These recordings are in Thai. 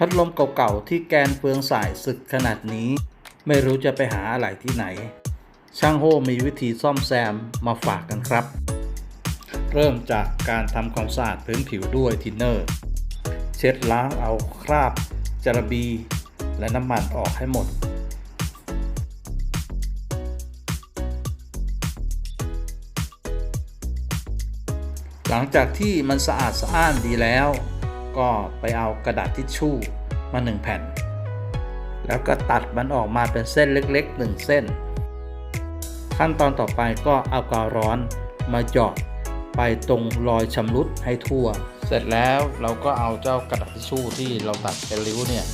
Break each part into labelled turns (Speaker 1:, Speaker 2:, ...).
Speaker 1: พัดลมเก่าๆที่แกนเฟืองสายสึกขนาดนี้ ไม่รู้จะไปหาอะไรที่ไหน ช่างโฮมีวิธีซ่อมแซมมาฝากกันครับ เริ่มจากการทำความสะอาดพื้นผิวด้วยทินเนอร์ เช็ดล้างเอาคราบจระบี และน้ำมันออกให้หมดหลังจากที่มันสะอาดสะอ้านดีแล้ว ก็ไปเอากระดาษทิชชู่มาหนึ่งแผ่น แล้วก็ตัดมันออกมาเป็นเส้นเล็กๆหนึ่งเส้น ขั้นตอนต่อไปก็เอากาวร้อนมาหยอดไปตรงรอยชำรุดให้ทั่ว เสร็จแล้วเราก็เอาเจ้ากระดาษทิชชู่ที่เราตัดเป็นริ้วเนี่ย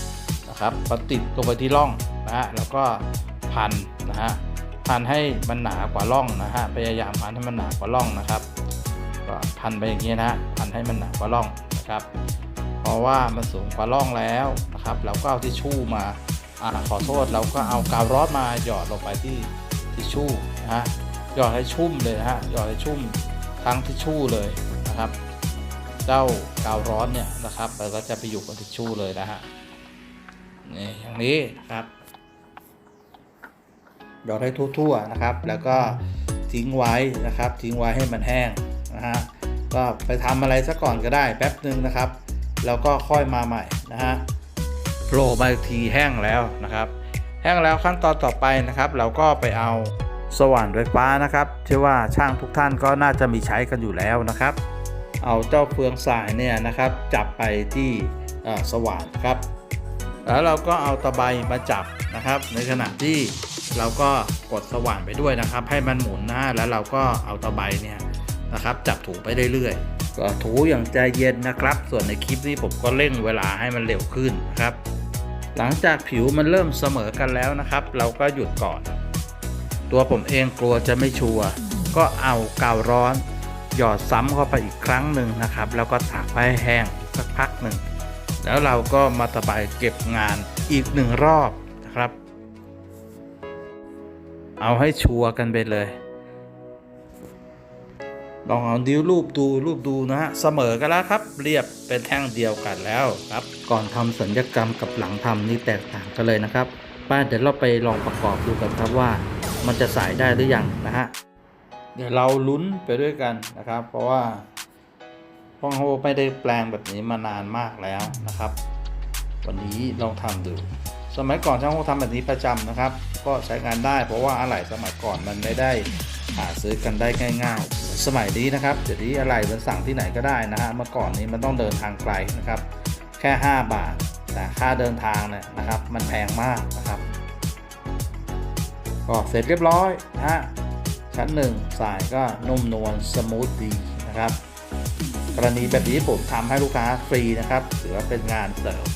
Speaker 1: นะครับมาติดลงไปที่ร่องนะฮะแล้วก็พันนะฮะพันให้มันหนากว่าร่องนะฮะพยายามพันให้มันหนากว่าร่องนะครับก็พันไปอย่างนี้นะฮะพันให้มันหนากว่าร่องนะครับ เพราะว่ามันสูงกว่าร่องแล้วนะครับเราก็เอาทิชชู่มาอ่าขอโทษเราก็เอากาวร้อนมาหยอดลงไปที่ทิชชู่นะฮะหยอดให้ชุ่มเลยนะฮะหยอดให้ชุ่มทั้งทิชชู่เลยนะครับ เจ้ากาวร้อนเนี่ยนะครับเราก็จะไปอยู่กับทิชชู่เลยนะฮะนี่อย่างนี้นะครับหยอดให้ทั่วๆนะครับ แล้วก็ทิ้งไว้นะครับ ทิ้งไว้ให้มันแห้งนะฮะก็ไปทำอะไรซะก่อนก็ได้แป๊บหนึ่งนะครับ แล้วก็ค่อยมาใหม่นะฮะโผล่มาทีแห้งแล้วนะครับ แห้งแล้วขั้นตอนต่อไปนะครับ เราก็ไปเอาสว่านไฟฟ้านะครับเชื่อว่าช่างทุกท่านก็น่าจะมีใช้กันอยู่แล้วนะครับ เอาเจ้าเฟืองสายเนี่ยนะครับ จับไปที่สว่านครับ แล้วเราก็เอาตะไบมาจับนะครับ ในขณะที่เราก็กดสว่านไปด้วยนะครับ ให้มันหมุนนะแล้วเราก็เอาตะไบเนี่ย นะครับ จับถูไปเรื่อยๆ ก็ถูอย่างใจเย็นนะครับ ส่วนในคลิปนี้ผมก็เร่งเวลาให้มันเร็วขึ้นนะครับ หลังจากผิวมันเริ่มเสมอกันแล้วนะครับ เราก็หยุดก่อน ตัวผมเองกลัวจะไม่ชัวร์ก็เอากาวร้อน หยอดซ้ำเข้าไปอีกครั้งหนึ่งนะครับ แล้วก็ตากไว้แห้งสักพักหนึ่งแล้วเราก็มาตะไบเก็บงานอีกหนึ่งรอบนะครับ เอาให้ชัวร์กันไปเลย ลองเอานิ้วรูปดูรูปดูนะฮะเสมอกันแล้วครับ เรียบเป็นแท่งเดียวกันแล้วครับ ก่อนทำสัญญกรรมกับหลังทำนี่แตกต่างกันเลยนะครับป้าเดี๋ยวเราไปลองประกอบดูกันครับว่า มันจะสายได้หรือยังนะฮะเดี๋ยวเราลุ้นไปด้วยกันนะครับ เพราะว่าพ่องโฮไม่ได้แปลงแบบนี้มานานมากแล้วนะครับ วันนี้ลองทำดู สมัยก่อนช่างโฮทำแบบนี้ประจำนะครับ ก็ใช้งานได้เพราะว่าอะไหล่สมัยก่อนมันไม่ได้ หาซื้อกันได้ง่าย ๆ สมัยนี้นะครับเดี๋ยวนี้อะไหล่มันสั่งที่ไหนก็ได้นะฮะเมื่อก่อนนี้มันต้องเดินทางไกลนะครับ แค่ 5 บาทแต่ค่าเดินทางเนี่ยนะครับ มันแพงมากนะครับ ก็เสร็จเรียบร้อยนะฮะชั้นหนึ่งสายก็นุ่มนวลสมูทดีนะครับ กรณีแบบนี้ผมทำให้ลูกค้าฟรีนะครับถือว่าเป็นงานเสริม